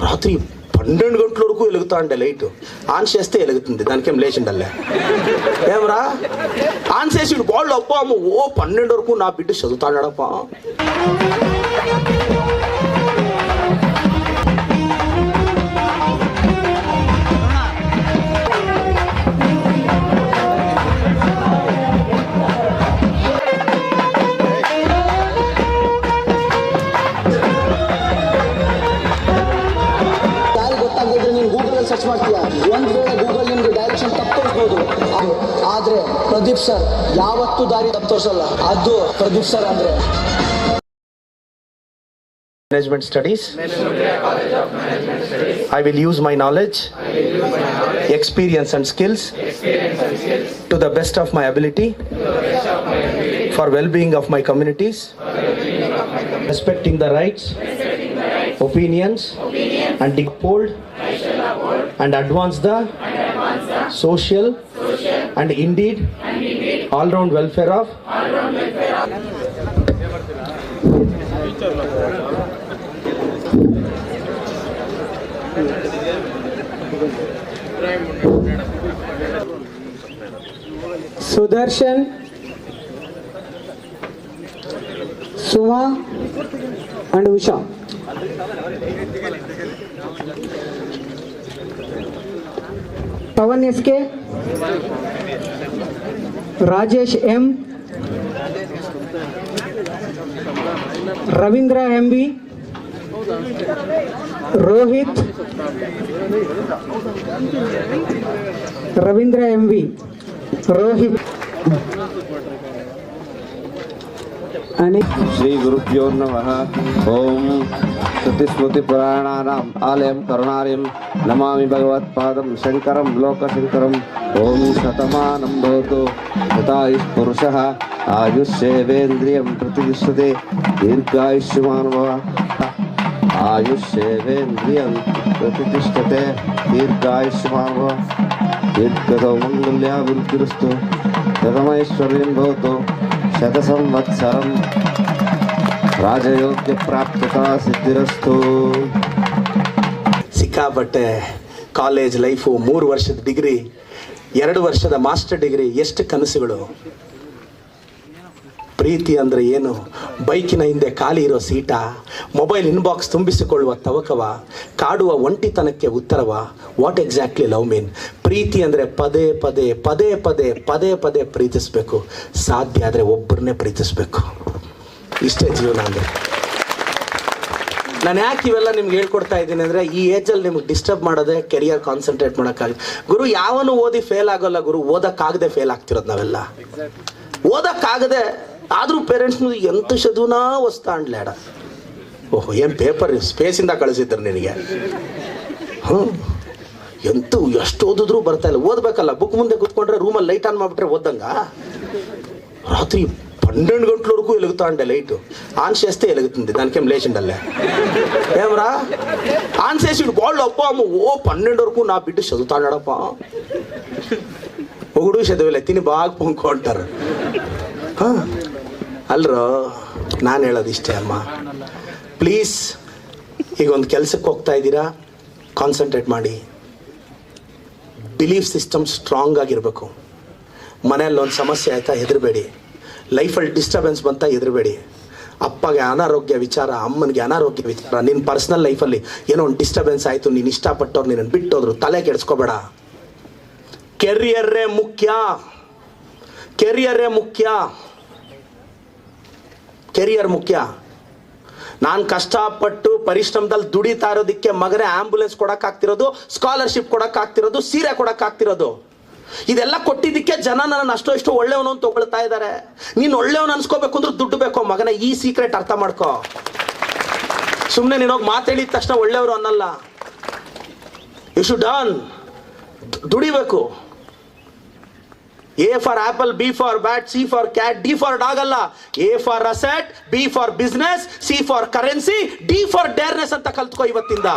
రాత్రి పన్నెండు గంటల వరకు వెలుగుతా ఉండే లైట్. ఆన్ చేస్తే వెలుగుతుంది. దానికేం లేచిండల్లే ఏమరా? ఆన్ చేసి బాళ్ళు అప్ప అమ్మ ఓ పన్నెండు వరకు నా బిడ్డ చదువుతాడప్పా ಮಾಡ್ತೀಯ ಒಂದು ವೇಳೆ ಗೂಗಲ್ ನಿಮಗೆ ಡೈರೆಕ್ಷನ್ ತಪ್ಪು ತೋರಿಸ್ಬೋದು ಆದರೆ ಪ್ರದೀಪ್ ಸರ್ ಯಾವತ್ತೂ ದಾರಿ ತಪ್ಪು ತೋರಿಸಲ್ಲ ಅದು ಪ್ರದೀಪ್ ಸರ್ ಅಂದರೆ management studies. I will use my knowledge, experience, and skills to the best of my ability for well-being of my communities, respecting the rights, opinions, and uphold and advance the, and advance the social, social and indeed, indeed all-round welfare of, all round welfare of Sudarshan Suma and Usha. कारण इसके Rajesh M, Ravindra M B, Rohit, Ravindra M B, Rohit. Shri गुरुभ्यो नम। ओम శుద్ధి స్మృతి శృతిస్మృతిపురాణానాం ఆలయం కరుణార్యం నమామి భగవత్పాదం శంకరం లోకశంకరం ఓం శతమానం భవతు. శతాయుష్ పురుష ఆయుష్యేవేంద్రియం ప్రతిష్టతే దీర్ఘాయుష్యమానుభవ ఆయుష్యేవేంద్రియం ప్రతిష్టతే దీర్ఘాయుష్యమానుభవ దీర్ఘతో మంగళ్యాభివృద్ధిరుస్తూ శతమైశ్వర్యం భవతు. శత సంవత్సరం ರಾಜಯೋಗ್ಯ ಪ್ರಾಪ್ತತಾ ಸಿದ್ಧಿರಸ್ತು. ಸಿಕ್ಕಾಪಟ್ಟೆ ಕಾಲೇಜ್ ಲೈಫು ಮೂರು ವರ್ಷದ ಡಿಗ್ರಿ, ಎರಡು ವರ್ಷದ ಮಾಸ್ಟರ್ ಡಿಗ್ರಿ, ಎಷ್ಟು ಕನಸುಗಳು. ಪ್ರೀತಿ ಅಂದರೆ ಏನು? ಬೈಕಿನ ಹಿಂದೆ ಖಾಲಿ ಇರೋ ಸೀಟ? ಮೊಬೈಲ್ ಇನ್ಬಾಕ್ಸ್ ತುಂಬಿಸಿಕೊಳ್ಳುವ ತವಕವ? ಕಾಡುವ ಒಂಟಿತನಕ್ಕೆ ಉತ್ತರವ? ವಾಟ್ ಎಕ್ಸಾಕ್ಟ್ಲಿ ಲವ್ ಮೀನ್ ಪ್ರೀತಿ ಅಂದರೆ ಪದೇ ಪದೇ ಪದೇ ಪದೇ ಪದೇ ಪದೇ ಪ್ರೀತಿಸಬೇಕು. ಸಾಧ್ಯ ಆದರೆ ಒಬ್ಬರನ್ನೇ ಪ್ರೀತಿಸಬೇಕು. ಇಷ್ಟೇ ಜೀವನ ಅಂದರೆ. ನಾನು ಯಾಕೆ ಇವೆಲ್ಲ ನಿಮ್ಗೆ ಹೇಳ್ಕೊಡ್ತಾ ಇದ್ದೀನಿ ಅಂದರೆ ಈ ಏಜಲ್ಲಿ ನಿಮ್ಗೆ ಡಿಸ್ಟರ್ಬ್ ಮಾಡೋದೇ ಕೆರಿಯರ್ ಕಾನ್ಸಂಟ್ರೇಟ್ ಮಾಡೋಕ್ಕಾಗಲ್ಲ ಗುರು, ಯಾವನು ಓದಿ ಫೇಲ್ ಆಗೋಲ್ಲ ಗುರು, ಓದೋಕ್ಕಾಗದೆ ಫೇಲ್ ಆಗ್ತಿರೋದು ನಾವೆಲ್ಲ. ಓದೋಕ್ಕಾಗದೆ ಆದರೂ ಪೇರೆಂಟ್ಸ್ನು ಎಂತ ಶದುನಾ ಹೊಸ್ತಾ ಅಂಡ್ಲಾಡ ಓಹೋ, ಏನು ಪೇಪರ್ ಸ್ಪೇಸಿಂದ ಕಳಿಸಿದ್ರು ನಿನಗೆ? ಹ್ಞೂ ಎಂತೂ ಎಷ್ಟು ಓದಿದ್ರು ಬರ್ತಾ ಇಲ್ಲ. ಓದಬೇಕಲ್ಲ ಬುಕ್ ಮುಂದೆ ಕೂತ್ಕೊಂಡ್ರೆ ರೂಮಲ್ಲಿ ಲೈಟ್ ಆನ್ ಮಾಡಿಬಿಟ್ರೆ ಓದಂಗ ರಾತ್ರಿ పన్నెండు గంటల వరకు వెలుగుతా ఉండే లైట్ ఆన్ చేస్తే వెలుగుతుంది దానికేం లేచిండల్లే ఏమరా ఆన్ చేసి బాళ్ళు అప్ప అమ్మ ఓ పన్నెండు వరకు నా బిడ్డ చదువుతాడప్ప ఒకడు చదివలే తిని బాగా పొంకుంటారు ಅಲ್ರೋ ನಾನು ಹೇಳೋದು ಇಷ್ಟೇ ಅಮ್ಮ ಪ್ಲೀಸ್ ಈಗ ಒಂದು ಕೆಲಸಕ್ಕೆ ಹೋಗ್ತಾ ಇದ್ದೀರಾ ಕಾನ್ಸಂಟ್ರೇಟ್ ಮಾಡಿ ಬಿಲೀಫ್ ಸಿಸ್ಟಮ್ ಸ್ಟ್ರಾಂಗ್ ಆಗಿರಬೇಕು ಮನೆಯಲ್ಲಿ ಒಂದು ಸಮಸ್ಯೆ ಆಯ್ತಾ ಹೆದರಬೇಡಿ ಲೈಫಲ್ಲಿ ಡಿಸ್ಟರ್ಬೆನ್ಸ್ ಬಂತ ಹೆದರಬೇಡಿ. ಅಪ್ಪಗೆ ಅನಾರೋಗ್ಯ ವಿಚಾರ, ಅಮ್ಮನಿಗೆ ಅನಾರೋಗ್ಯ ವಿಚಾರ ನಿನ್ನ ಪರ್ಸ್ನಲ್ ಲೈಫಲ್ಲಿ ಏನೋ ಒಂದು ಡಿಸ್ಟರ್ಬೆನ್ಸ್ ಆಯಿತು, ನೀನು ಇಷ್ಟಪಟ್ಟವ್ರು ನಿನ್ನನ್ನು ಬಿಟ್ಟೋದ್ರು, ತಲೆ ಕೆಡಿಸ್ಕೋಬೇಡ. ಕೆರಿಯರೇ ಮುಖ್ಯ. ಕೆರಿಯರೇ ಮುಖ್ಯ. ಕೆರಿಯರ್ ಮುಖ್ಯ. ನಾನು ಕಷ್ಟಪಟ್ಟು ಪರಿಶ್ರಮದಲ್ಲಿ ದುಡಿತಾ ಇರೋದಕ್ಕೆ ಮಗನೇ ಆಂಬುಲೆನ್ಸ್ ಕೊಡೋಕ್ಕಾಗ್ತಿರೋದು ಸ್ಕಾಲರ್ಶಿಪ್ ಕೊಡೋಕ್ಕಾಗ್ತಿರೋದು, ಸೀರೆ ಕೊಡೋಕ್ಕಾಗ್ತಿರೋದು. ಇದೆಲ್ಲ ಕೊಟ್ಟಿದ್ದಕ್ಕೆ ಜನ ನನ್ನ ಅಷ್ಟೋ ಇಷ್ಟೋ ಒಳ್ಳೆಯವನು ಅಂತ ತಗೊಳ್ತಾ ಇದ್ದಾರೆ. ನೀನು ಒಳ್ಳೆಯವನು ಅನ್ಸ್ಕೋಬೇಕು ಅಂದ್ರೆ ದುಡ್ಡು ಬೇಕೋ. ಮಗನ ಈ ಸೀಕ್ರೆಟ್ ಅರ್ಥ ಮಾಡ್ಕೋ. ಸುಮ್ಮನೆ ನೀನೋಗಿ ಮಾತಾಡಿದ ತಕ್ಷಣ ಒಳ್ಳೆಯವರು ಅನ್ನಲ್ಲ. ಯು ಶುಡ್ ಡನ್ ದುಡಿಬೇಕು. A for apple B for bat C for cat D for dog ಅಲ್ಲ. A for asset B for business C for currency D for dearness ಅಂತ ಕಲ್ತ್ಕೋ ಇವತ್ತಿಂದ.